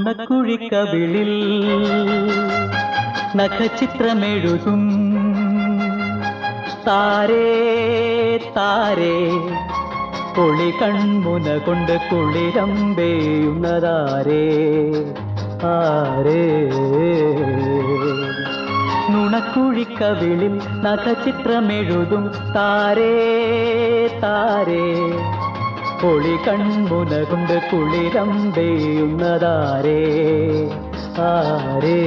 നുണക്കുഴിക്കവിളിൽ നഖചിത്രമെഴുതും. താരേ താരേ കൊളി കൺമുന കൊണ്ട് കുളിരമ്പേയുന്നതാരേ ആരേ. നുണക്കുഴിക്കവിളിൽ നഖചിത്രമെഴുതും. താരേ താരേ പൊളി കൺമുന കൊണ്ട് കുളിരമ്പേയുന്നതാരേ? ആരേ?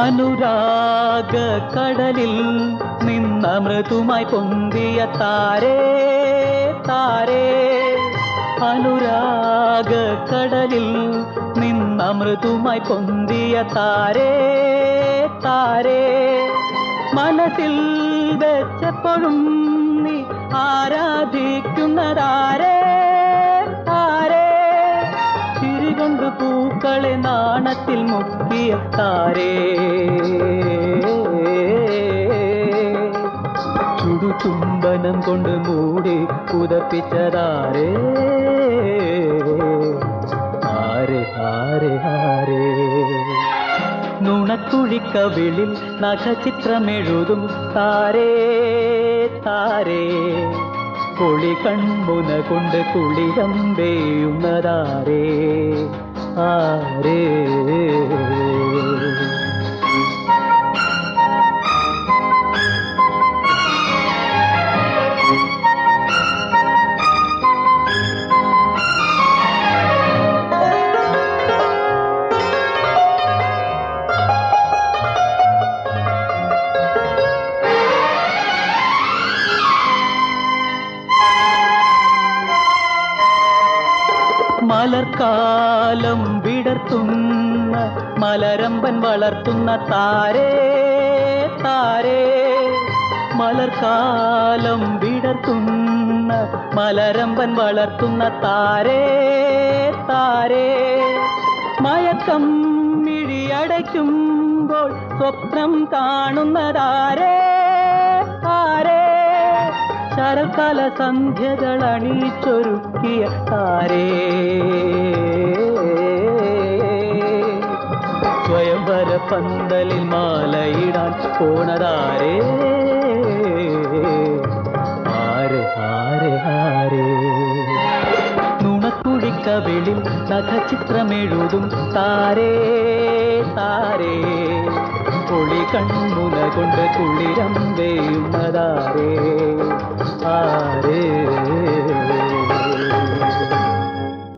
അനുരാഗ കടലിൽ നിന്ന മൃദുമായി പൊന്തിയ താരേ താരേ. അനുരാഗ കടലിൽ നിന്ന മൃദുമായി പൊന്തിയ താരേ താരേ. മനസ്സിൽ വെച്ചപ്പോഴും നീ ആരാധിക്കുന്നതാരേ? പൂക്കളെ നാണത്തിൽ മുക്കിയ താരേ. ചുടുചുംബനം കൊണ്ട് മൂടി പുതപ്പിച്ചതാരേ ആരെ ആരെ ആരേ. നുണക്കുഴിക്കവിളിൽ നഖചിത്രമെഴുതും താരേ താരേ. കൊളി കൺമുന കൊണ്ട് കുളിരമ്പേയുന്നതാരേ ആരേ മലർക്കാലം വിടർത്തുന്ന മലരമ്പൻ വളർത്തുന്ന താരേ താരേ. മലർക്കാലം വിടർത്തുന്ന മലരമ്പൻ വളർത്തുന്ന താരേ താരേ. മയക്കം മിഴിയടയ്ക്കുമ്പോൾ സ്വപ്നം കാണുന്നതാരേ താരേ ശരൽക്കാല സന്ധ്യകൾ അണിയിച്ചൊരുക്കിയ താരേ. സ്വയംവര പന്തലിൽ മാലയിടാൻ പോണതാരേ? ആരെ ആരെ ആരേ? നുണക്കുഴിക്കവിളിൽ നഖചിത്രമെഴുതും താരേ താരേ. പൊളി കൺമുന കൊണ്ട് കുളിരം